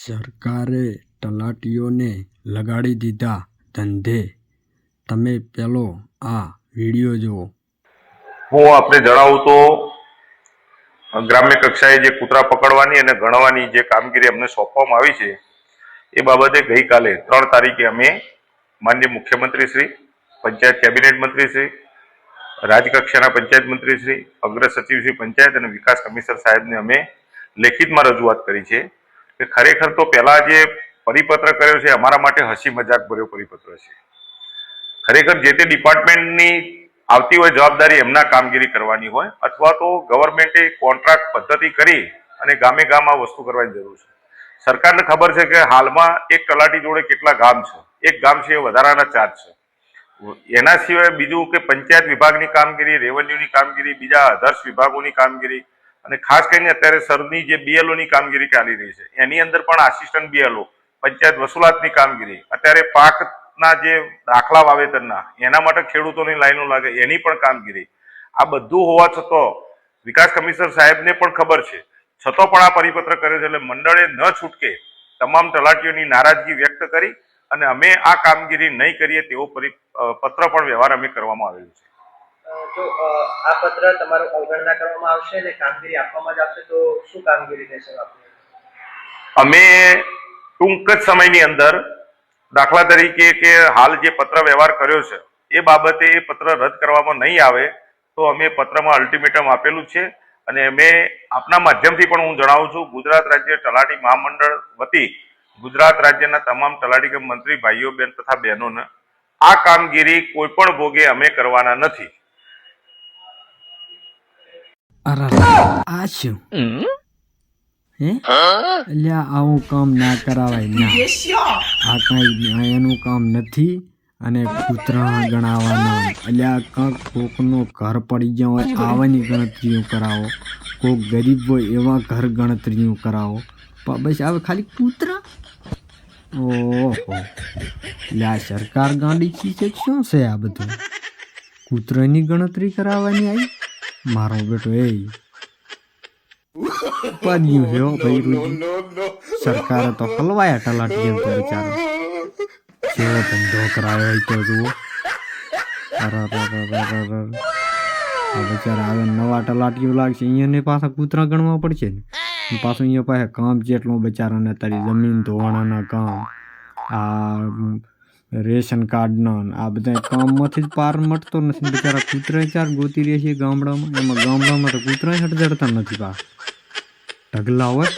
સરકારે તલાટીઓને લગાડી દીધા ધંધે. તમે પેલો આ વીડિયો જુઓ. હું આપને જણાવું તો, ગ્રામ્ય કક્ષાએ જે કૂતરા પકડવાની અને ગણવાની જે કામગીરી અમને સોંપવામાં આવી છે, એ બાબતે ગઈકાલે ત્રણ તારીખે અમે માનનીય મુખ્યમંત્રી શ્રી, પંચાયત કેબિનેટ મંત્રી શ્રી, રાજકક્ષાના પંચાયત મંત્રી શ્રી અગ્ર સચિવ શ્રી પંચાયત અને વિકાસ કમિશનર સાહેબને અમે લેખિતમાં રજૂઆત કરી છે. કે ખરેખર તો પહેલા જે પરિપત્ર કર્યો છે, અમારા માટે હસી મજાક ભર્યો પરિપત્ર છે. ખરેખર જે તે ડિપાર્ટમેન્ટની આવતી હોય જવાબદારી એમના કામગીરી કરવાની હોય, અથવા તો ગવર્મેન્ટે કોન્ટ્રાક્ટ પદ્ધતિ કરી અને ગામે ગામ આ વસ્તુ કરવાની જરૂર છે. સરકારને ખબર છે કે હાલમાં એક તલાટી જોડે કેટલા ગામ છે. એક ગામ છે એ વધારાના ચાર્જ છે. એના સિવાય બીજું કે પંચાયત વિભાગની કામગીરી, રેવન્યુની કામગીરી, બીજા અધર્શ વિભાગોની કામગીરી અને ખાસ કરીને અત્યારે સરની જે BLO ની કામગીરી ચાલી રહી છે, એની અંદર પણ આસિસ્ટન્ટ બીએલઓ પંચાયત વસૂલાતની કામગીરી, અત્યારે પાકના જે દાખલા વાવેતરના, એના માટે ખેડૂતોની લાઈનો લાગે, એની પણ કામગીરી. આ બધું હોવા છતાં વિકાસ કમિશનર સાહેબને પણ ખબર છે. છતાં પણ આ પરિપત્ર કર્યો છે એટલે મંડળે ન છૂટકે તમામ તલાટીઓની નારાજગી વ્યક્ત કરી અને અમે આ કામગીરી નહીં કરીએ તેવો પરિ પત્ર પણ વ્યવહાર અમે કરવામાં આવેલું છે. જો આ પત્ર તમારો અવગણના કરવામાં આવશે અને કામગીરી આપવામાં જ આવશે, તો શું કામગીરી રહેશે અમે ટૂંક જ સમયની અંદર દાખલા તરીકે કે હાલ જે પત્ર વ્યવહાર કર્યો છે, એ બાબતે એ પત્ર રદ કરવામાં નહીં આવે, તો અમે પત્રમાં અલ્ટિમેટમ આપેલું છે અને અમે આપના માધ્યમથી પણ હું જણાવું છું, ગુજરાત રાજ્ય તલાટી મહામંડળ વતી ગુજરાત રાજ્યના તમામ તલાટી મંત્રી, ભાઈઓ, બેન તથા બહેનોને આ કામગીરી કોઈ પણ ભોગે અમે કરવાના નથી. આ શું? હે? આવું કામ ના કરાવાય ના. આ કાંઈ એનું કામ નથી અને કૂતરા ગણાવવાના અલ્યા, કાંક કોકનો ઘર પડી ગયો હોય, આવાની ગણતરીઓ કરાવો. કોક ગરીબ હોય, એવા ઘર ગણતરીઓ કરાવો. બસ હવે ખાલી કૂતરા? ઓહો. આ સરકાર ગાંડી છે શું છે આ બધું? કૂતરાની ગણતરી કરાવવાની આવી મારો બેટો એ. ઉપાડ્યું છે ભાઈ રૂજી. સરકારે તો હલવાયા તલાટી એમ તો બિચારો કેવો ધંધો કરાયો હોય તો જુઓ. બિચારા હવે નવા ટલાટીઓ લાગશે. અહીંયાને પાછા કૂતરા ગણવા પડશે ને. પાછું અહીંયા પાસે કામ જેટલું બિચારાને તારી જમીન ધોવાણાના કામ. આ રેશન કાર્ડના આ બધા કામમાંથી જ પાર મટતો નથી. બિચારા કૂતરા ચાર ગોતી રહે છે ગામડામાં. એમાં ગામડામાં તો કૂતરા હટજડતા નથી પા ઢગલા હોય.